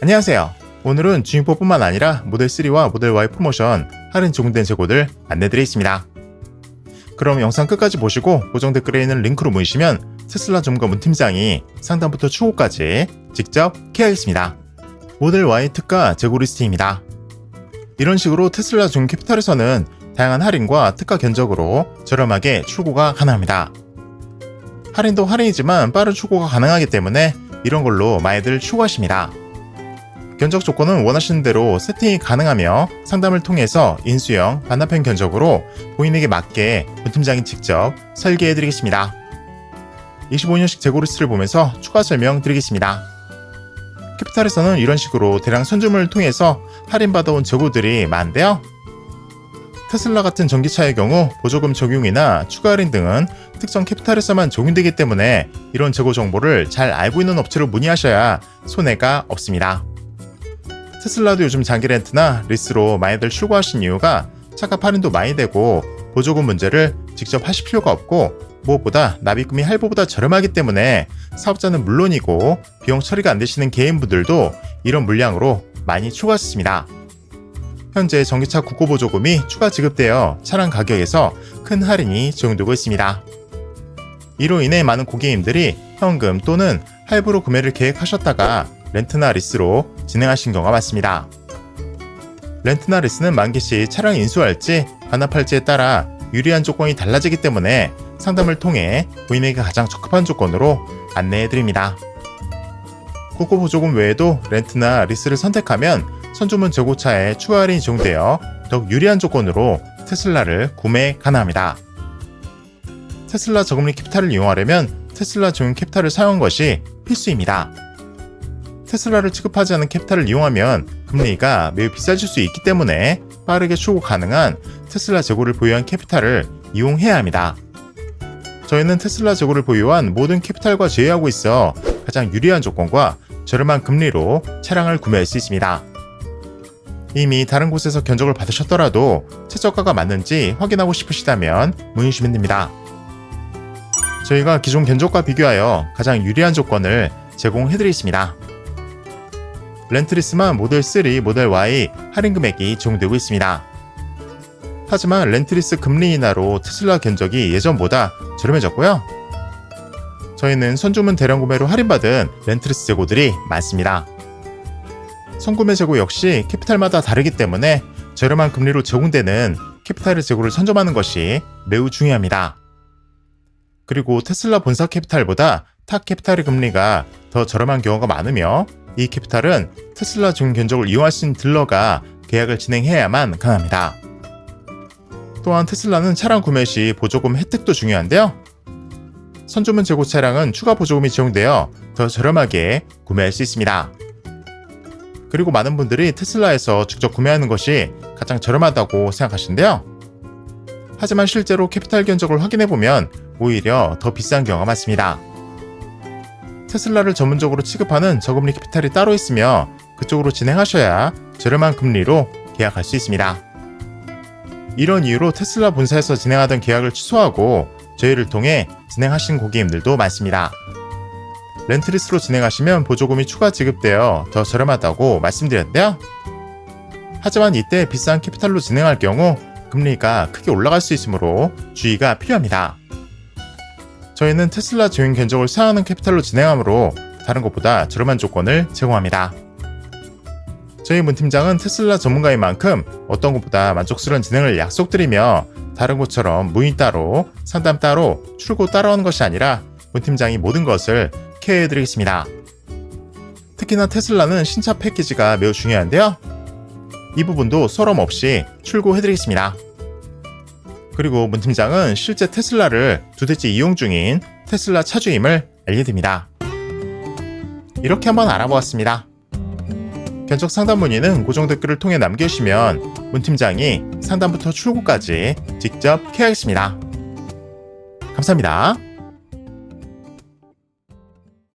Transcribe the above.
안녕하세요. 오늘은 주인포뿐만 아니라 모델3와 모델 Y 프로모션 할인 제공된 재고들 안내드리겠습니다. 그럼 영상 끝까지 보시고 고정 댓글에 있는 링크로 모이시면 테슬라 전문가 문팀장이 상담부터 추후까지 직접 케어하겠습니다. 모델 Y 특가 재고 리스트입니다. 이런 식으로 테슬라 중 캐피탈에서는 다양한 할인과 특가 견적으로 저렴하게 출고가 가능합니다. 할인도 할인이지만 빠른 출고가 가능하기 때문에 이런 걸로 많이들 추구하십니다. 견적 조건은 원하시는 대로 세팅이 가능하며 상담을 통해서 인수형 반납형 견적으로 본인에게 맞게 문팀장이 직접 설계해 드리겠습니다. 25년식 재고 리스트를 보면서 추가 설명 드리겠습니다. 캐피탈에서는 이런 식으로 대량 선주문을 통해서 할인받아온 재고들이 많은데요. 테슬라 같은 전기차의 경우 보조금 적용이나 추가 할인 등은 특정 캐피탈에서만 적용되기 때문에 이런 재고 정보를 잘 알고 있는 업체로 문의하셔야 손해가 없습니다. 테슬라도 요즘 장기 렌트나 리스로 많이들 출고하신 이유가 차값 할인도 많이 되고 보조금 문제를 직접 하실 필요가 없고 무엇보다 납입금이 할부보다 저렴하기 때문에 사업자는 물론이고 비용 처리가 안 되시는 개인분들도 이런 물량으로 많이 추가했습니다. 현재 전기차 국고 보조금이 추가 지급되어 차량 가격에서 큰 할인이 적용되고 있습니다. 이로 인해 많은 고객님들이 현금 또는 할부로 구매를 계획하셨다가 렌트나 리스로 진행하신 경우가 많습니다. 렌트나 리스는 만기 시 차량 인수할지 반납할지에 따라 유리한 조건이 달라지기 때문에 상담을 통해 고객에게 가장 적합한 조건으로 안내해 드립니다. 국고 보조금 외에도 렌트나 리스를 선택하면 선주문 재고차에 추가 할인이 적용되어 더욱 유리한 조건으로 테슬라를 구매 가능합니다. 테슬라 저금리 캐피탈을 이용하려면 테슬라 적용 캐피탈을 사용한 것이 필수입니다. 테슬라를 취급하지 않은 캐피탈을 이용하면 금리가 매우 비싸질 수 있기 때문에 빠르게 출고 가능한 테슬라 재고를 보유한 캐피탈을 이용해야 합니다. 저희는 테슬라 재고를 보유한 모든 캐피탈과 제휴하고 있어 가장 유리한 조건과 저렴한 금리로 차량을 구매할 수 있습니다. 이미 다른 곳에서 견적을 받으셨더라도 최저가가 맞는지 확인하고 싶으시다면 문의 주시면 됩니다. 저희가 기존 견적과 비교하여 가장 유리한 조건을 제공해드리겠습니다. 렌트리스만 모델 3, 모델 Y 할인 금액이 적용되고 있습니다. 하지만 렌트리스 금리 인하로 테슬라 견적이 예전보다 저렴해졌고요. 저희는 선주문 대량 구매로 할인받은 렌트리스 재고들이 많습니다. 선구매 재고 역시 캐피탈마다 다르기 때문에 저렴한 금리로 제공되는 캐피탈의 재고를 선점하는 것이 매우 중요합니다. 그리고 테슬라 본사 캐피탈보다 타 캐피탈의 금리가 더 저렴한 경우가 많으며 이 캐피탈은 테슬라 중 견적을 이용하신 딜러가 계약을 진행해야만 가능합니다. 또한 테슬라는 차량 구매 시 보조금 혜택도 중요한데요. 선주문 재고 차량은 추가 보조금이 적용되어 더 저렴하게 구매할 수 있습니다. 그리고 많은 분들이 테슬라에서 직접 구매하는 것이 가장 저렴하다고 생각하시는데요. 하지만 실제로 캐피탈 견적을 확인해보면 오히려 더 비싼 경우가 많습니다. 테슬라를 전문적으로 취급하는 저금리 캐피탈이 따로 있으며 그쪽으로 진행하셔야 저렴한 금리로 계약할 수 있습니다. 이런 이유로 테슬라 본사에서 진행하던 계약을 취소하고 저희를 통해 진행하신 고객님들도 많습니다. 렌트리스로 진행하시면 보조금이 추가 지급되어 더 저렴하다고 말씀드렸는데요. 하지만 이때 비싼 캐피탈로 진행할 경우 금리가 크게 올라갈 수 있으므로 주의가 필요합니다. 저희는 테슬라 조인 견적을 사용하는 캐피탈로 진행하므로 다른 것보다 저렴한 조건을 제공합니다. 저희 문 팀장은 테슬라 전문가인 만큼 어떤 것보다 만족스러운 진행을 약속드리며 다른 곳처럼 문의 따로, 상담 따로, 출고 따라오는 것이 아니라 문 팀장이 모든 것을 케어해드리겠습니다. 특히나 테슬라는 신차 패키지가 매우 중요한데요. 이 부분도 서럼 없이 출고해드리겠습니다. 그리고 문 팀장은 실제 테슬라를 두 대째 이용 중인 테슬라 차주임을 알려드립니다. 이렇게 한번 알아보았습니다. 견적 상담 문의는 고정 댓글을 통해 남겨주시면 문 팀장이 상담부터 출고까지 직접 케어하겠습니다. 감사합니다.